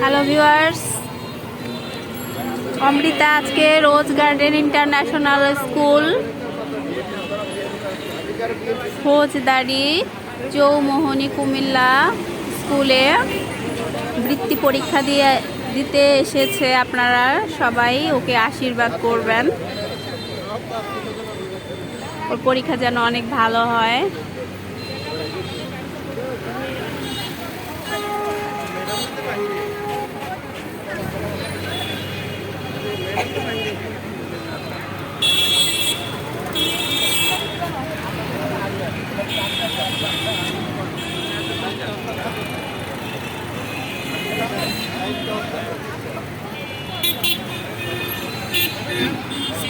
Hello viewers Amrita আজকে রোজ garden international school. ফৌজদারি চৌমোহনী কুমিল্লা স্কুলে বৃত্তি পরীক্ষা দিয়ে দিতে এসেছে আপনারা সবাই ওকে আশীর্বাদ করবেন। ওর পরীক্ষা যেন অনেক ভালো হয়।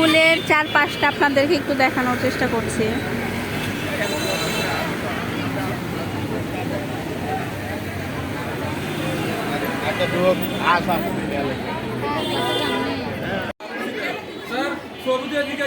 স্কুলের চারপাশটা আপনাদেরকে একটু দেখানোর চেষ্টা করছি। দিকে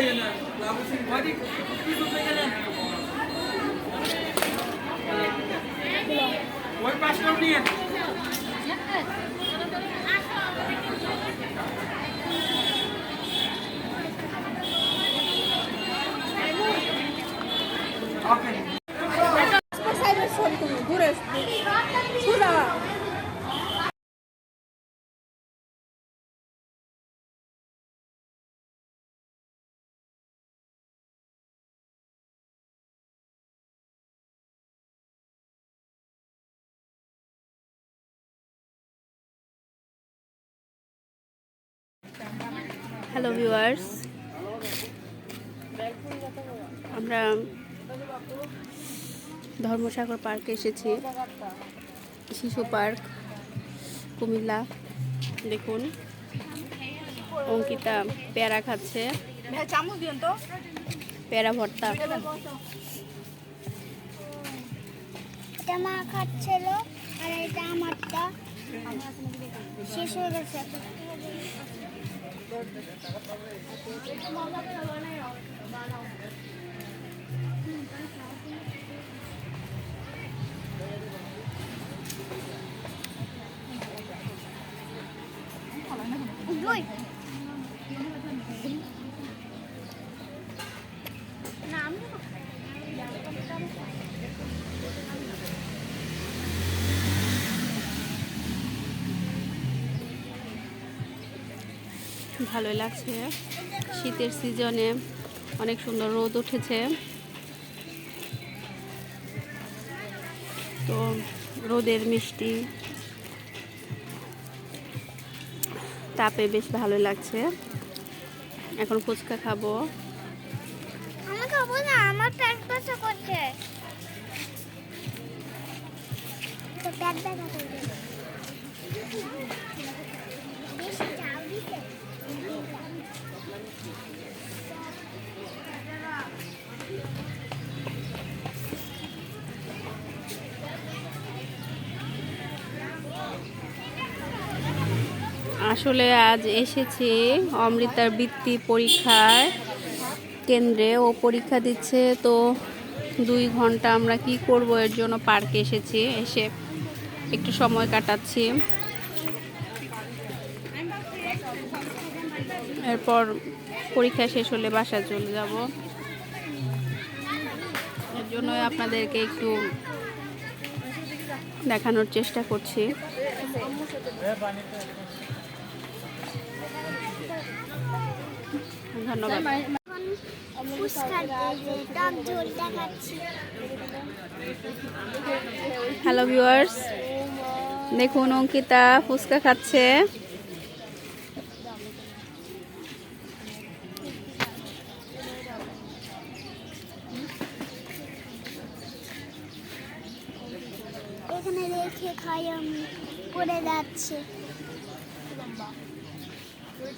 হ্যালো ভিউয়ার্স আমরা ধর্মসাগর পার্কে এসেছি। শিশু পার্ক কুমিল্লা দেখুন। অঙ্কিতা পেয়ারা খাচ্ছে। পেয়ারা ভর্তা। এটা মা খাচ্ছিল আর এটা আমারটা। শেষ হয়ে গেছে। ভালোই লাগছে। শীতের সিজনে অনেক সুন্দর রোদ উঠেছে। তো রোদের মিষ্টি। তাপে বেশ ভালো লাগছে। এখন ফুচকা খাব। আমার আসলে আজ এসেছি অমৃতার বৃত্তি পরীক্ষার কেন্দ্রে। ও পরীক্ষা দিচ্ছে, তো দুই ঘণ্টা আমরা কি করব? এর জন্য পার্কে এসেছি, এসে একটু সময় কাটাচ্ছি। এরপর পরীক্ষা শেষ হলে বাসায় চলে যাব। এর জন্য আপনাদেরকে একটু দেখানোর চেষ্টা করছি। ধন্যবাদ। হ্যালো ভিউয়ার্স দেখুন অঙ্কিতা ফুচকা খাচ্ছে। এখানে খাই আমি পড়ে যাচ্ছে।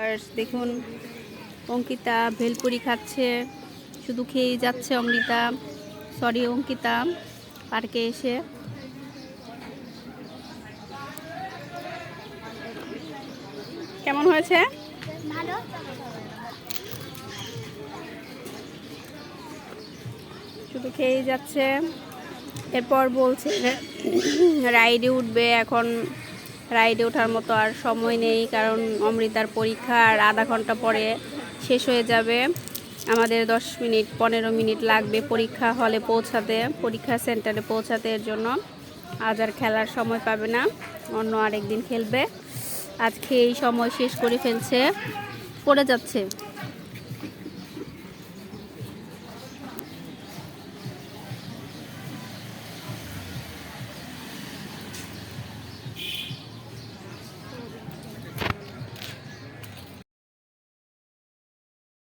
আর দেখুন অঙ্কিতা ভেলপুরি খাচ্ছে। শুধু খেয়েই যাচ্ছে অমৃতা। সরি অঙ্কিতা পার্কে এসে। কেমন হয়েছে? ভালো। শুধু খেয়েই যাচ্ছে। এরপর বলছে রাইডে উঠবে, এখন রাইডে ওঠার মতো আর সময় নেই, কারণ অমৃতার পরীক্ষা আর আধা ঘণ্টা পরে শেষ হয়ে যাবে। আমাদের দশ মিনিট, পনেরো মিনিট লাগবে পরীক্ষা হলে পৌঁছাতে, পরীক্ষা সেন্টারে পৌঁছাতে, এর জন্য আজ আর খেলার সময় পাবে না, অন্য আরেকদিন খেলবে। আজকে এই সময় শেষ করে ফেলছে, পড়ে যাচ্ছে।